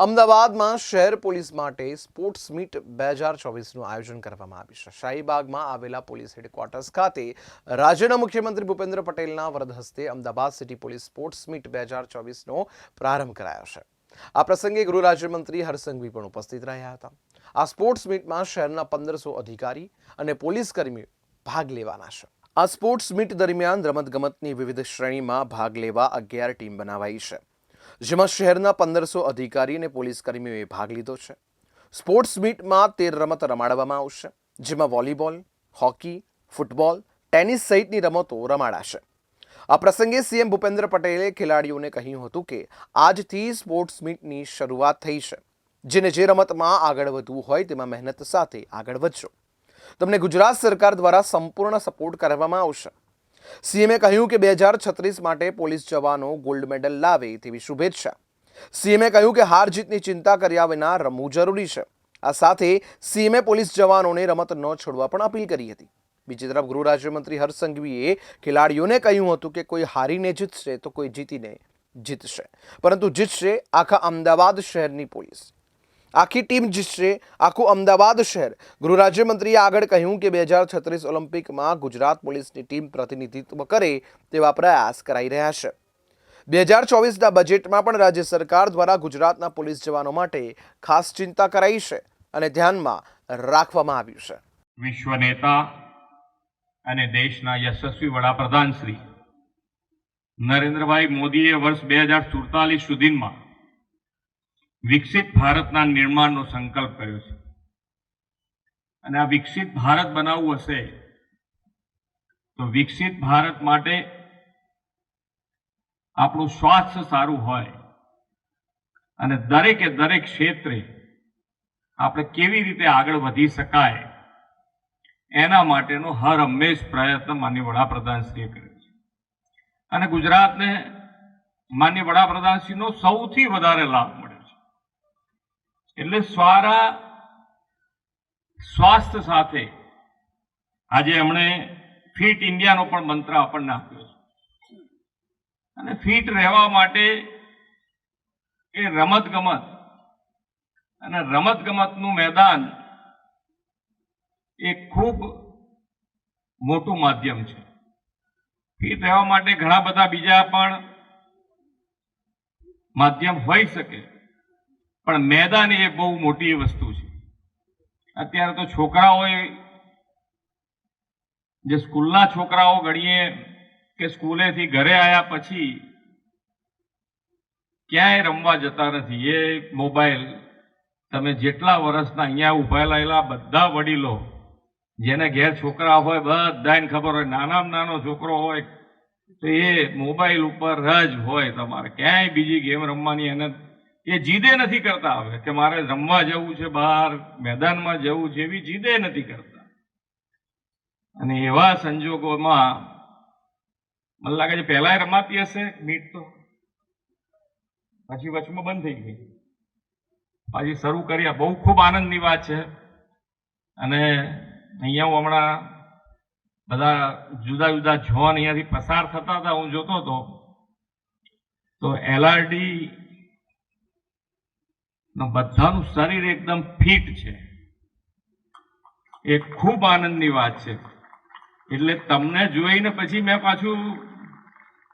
અમદાવાદમાં શહેર પોલીસ માટે સ્પોર્ટ્સ મીટ બે હજાર ચોવીસનું આયોજન કરવામાં આવ્યું છે. શાહીબાગમાં આવેલા પોલીસ હેડક્વાર્ટર્સ ખાતે રાજ્યના મુખ્યમંત્રી ભૂપેન્દ્ર પટેલના વરદ હસ્તે Ahmedabad city police sports meet બે હજાર ચોવીસનો પ્રારંભ કરાયો છે. આ પ્રસંગે ગૃહ રાજ્યમંત્રી હરસંઘવી પણ ઉપસ્થિત રહ્યા હતા. આ સ્પોર્ટ્સ મીટમાં શહેરના પંદરસો અધિકારી અને પોલીસ કર્મીઓ ભાગ લેવાના છે. આ સ્પોર્ટ્સ મીટ દરમિયાન રમતગમતની વિવિધ શ્રેણીમાં ભાગ લેવા અગિયાર ટીમ બનાવાઈ છે. જેમાં શહેરના પંદરસો અધિકારી અને પોલીસ કર્મીઓએ ભાગ લીધો છે. સ્પોર્ટ્સ મીટમાં તેર રમત રમાડવામાં આવશે, જેમાં વોલીબોલ, હોકી, ફૂટબોલ, ટેનિસ સહિતની રમતો રમાડાશે. આ પ્રસંગે સીએમ ભૂપેન્દ્ર પટેલે ખેલાડીઓને કહ્યું હતું કે, આજથી સ્પોર્ટ્સ મીટની શરૂઆત થઈ છે. જેને જે રમતમાં આગળ વધવું હોય તેમાં મહેનત સાથે આગળ વધશો તમને ગુજરાત સરકાર દ્વારા સંપૂર્ણ સપોર્ટ કરવામાં આવશે. સીએમએ કહ્યું કે બે હજાર છત્રીસ માટે પોલીસ જવાનો ગોલ્ડ મેડલ લાવે તેવી શુભેચ્છા. સીએમએ કહ્યું કે હાર જીતની ચિંતા કર્યા વિના રમવું જરૂરી છે. આ સાથે સીએમએ પોલીસ જવાનોને રમત ન છોડવા પણ અપીલ કરી હતી. બીજી તરફ ગૃહ રાજ્યમંત્રી હર્ષસંઘવીએ ખેલાડીઓને કહ્યું હતું કે કોઈ હારીને જીતશે તો કોઈ જીતીને જીતશે. પરંતુ જીતશે આખા અમદાવાદ શહેરની પોલીસ. આખી ટીમ જીતશે, આખું અમદાવાદ શહેર. ગૃહ આગળ કહ્યું કે બે હજાર છત્રીસ ઓલિમ્પિકમાં ગુજરાત પોલીસની ટીમ પ્રતિનિધિત્વ કરે તેવા પ્રયાસ કરાઈ રહ્યા છે. બે હજાર ચોવીસના બજેટમાં પણ રાજ્ય સરકાર દ્વારા ગુજરાતના પોલીસ જવાનો માટે ખાસ ચિંતા કરાઈ છે અને ધ્યાનમાં રાખવામાં આવ્યું છે. વિશ્વ નેતા અને દેશના યશસ્વી વડાપ્રધાન શ્રી નરેન્દ્રભાઈ મોદીએ વર્ષ બે હજાર સુડતાલીસ સુધીમાં વિકસિત ભારતના નિર્માણનો સંકલ્પ કર્યો છે. અને આ વિકસિત ભારત બનાવવું હશે તો વિકસિત ભારત માટે આપણું સ્વાસ્થ્ય સારું હોય અને દરેકે દરેક ક્ષેત્રે આપણે કેવી રીતે આગળ વધી શકાય એના માટેનો હર હંમેશ પ્રયત્ન માન્ય વડાપ્રધાનશ્રીએ કર્યો છે. અને ગુજરાતને માન્ય વડાપ્રધાનશ્રીનો સૌથી વધારે લાભ મળ્યો. એટલે સારા સ્વાસ્થ્ય સાથે આજે એમણે ફિટ ઇન્ડિયાનો પણ મંત્ર આપણને આપ્યો છે. અને ફિટ રહેવા માટે એ રમત ગમત અને રમત ગમતનું મેદાન એ ખૂબ મોટું માધ્યમ છે. ફિટ રહેવા માટે ઘણા બધા બીજા પણ માધ્યમ હોઈ શકે. પણ મેદાન એ બહુ મોટી વસ્તુ છે. અત્યારે તો છોકરાઓએ જે સ્કૂલના છોકરાઓ ગણીએ કે સ્કૂલેથી ઘરે આવ્યા પછી ક્યાંય રમવા જતા નથી. એ મોબાઈલ તમે જેટલા વર્ષના અહીંયા ઉભાયેલા બધા વડીલો, જેને ઘેર છોકરા હોય, બધાને ખબર હોય, નાનામાં નાનો છોકરો હોય, તો એ મોબાઈલ ઉપર જ હોય તમારે. ક્યાંય બીજી ગેમ રમવાની એને એ જીદે નથી કરતા હવે કે મારે રમવા જવું છે બહાર, મેદાનમાં જવું છે એવી જીદે નથી કરતા. અને એવા સંજોગોમાં મને લાગે છે પહેલા રમાતી હશે મીટ તો. પછી વચમાં બંધ થઈ ગઈ. પાછી શરૂ કર્યા બહુ ખૂબ આનંદની વાત છે. અને અહીંયા હું હમણાં બધા જુદા જુદા ઝોન અહીંયાથી પસાર થતા હતા, હું જોતો હતો. તો એલઆરડી બધાનું શરીર એકદમ ફિટ છે. એ ખૂબ આનંદની વાત છે. એટલે તમને જોઈને પછી મેં પાછું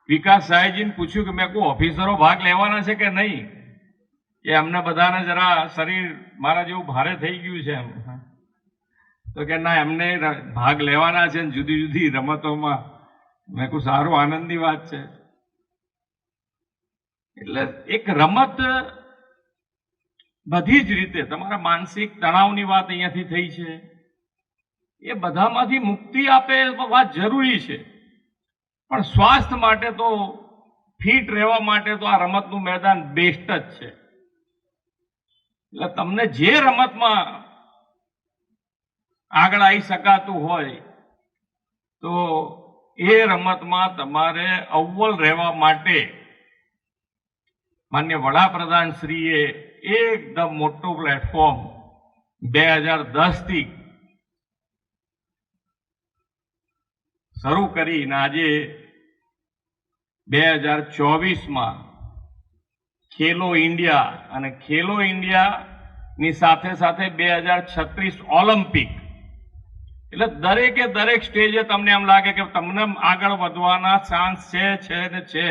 વિકાસ સાહેબજીને પૂછ્યું કે મેં કોઈ ઓફિસરો ભાગ લેવાના છે કે નહીં? એ અમને બધાને જરા શરીર મારા જેવું ભારે થઈ ગયું છે એમ. તો કે ના એમને ભાગ લેવાના છે જુદી જુદી રમતોમાં. મેં કહું સારું આનંદની વાત છે. એટલે એક રમત બધી જ રીતે તમારા માનસિક તણાવની વાત અહીંયાથી થઈ છે. એ બધામાંથી મુક્તિ આપે વાત જરૂરી છે. પણ સ્વાસ્થ્ય માટે તો, ફિટ રહેવા માટે તો આ રમતનું મેદાન બેસ્ટ જ છે. એટલે તમને જે રમતમાં આગળ આવી શકાતું હોય, તો એ રમતમાં તમારે અવ્વલ રહેવા માટે માન્ય વડાપ્રધાન શ્રીએ એકદમ મોટું પ્લેટફોર્મ બે હજાર દસથી શરૂ કરીને આજે બે હજાર ચોવીસમાં ખેલો ઇન્ડિયા અને ખેલો ઇન્ડિયાની સાથે સાથે બે હજાર છત્રીસ ઓલિમ્પિક. એટલે દરેકે દરેક સ્ટેજે તમને એમ લાગે કે તમને આગળ વધવાના ચાન્સ છે છે ને છે.